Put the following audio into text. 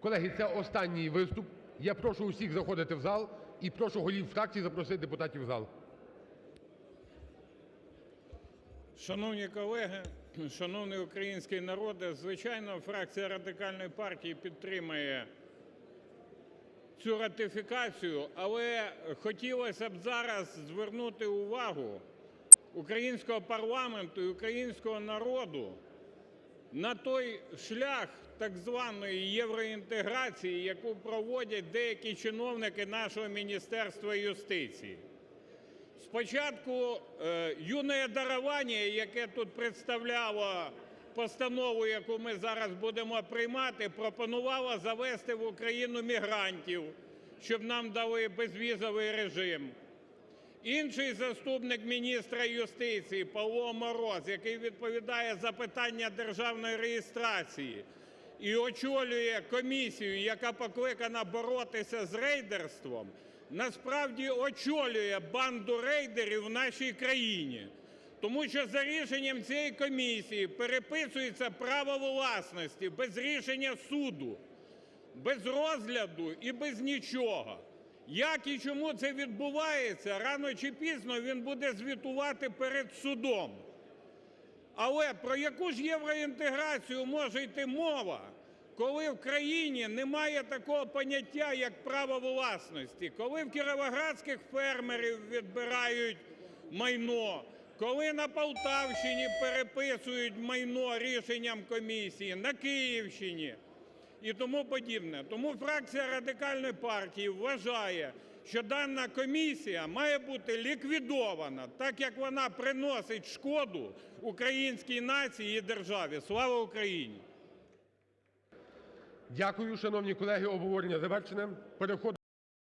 Колеги, це останній виступ. Я прошу всіх заходити в зал і прошу голів фракцій запросити депутатів в зал. Шановні колеги, шановний український народе, звичайно, фракція Радикальної партії підтримає цю ратифікацію, але хотілося б зараз звернути увагу українського парламенту і українського народу на той шлях так званої євроінтеграції, яку проводять деякі чиновники нашого Міністерства юстиції. Спочатку е, юне дарування, яке тут представляло постанову, яку ми зараз будемо приймати, пропонувало завести в Україну мігрантів, щоб нам дали безвізовий режим. Інший заступник міністра юстиції Павло Мороз, який відповідає за питання державної реєстрації і очолює комісію, яка покликана боротися з рейдерством, насправді очолює банду рейдерів в нашій країні. Тому що за рішенням цієї комісії переписується право власності без рішення суду, без розгляду і без нічого. Як і чому це відбувається, рано чи пізно він буде звітувати перед судом. Але про яку ж євроінтеграцію може йти мова, коли в країні немає такого поняття, як право власності, коли в кіровоградських фермерів відбирають майно, коли на Полтавщині переписують майно рішенням комісії, на Київщині і тому подібне. Тому фракція Радикальної партії вважає, що дана комісія має бути ліквідована, так як вона приносить шкоду українській нації і державі. Слава Україні! Дякую, шановні колеги, обговорення завершене.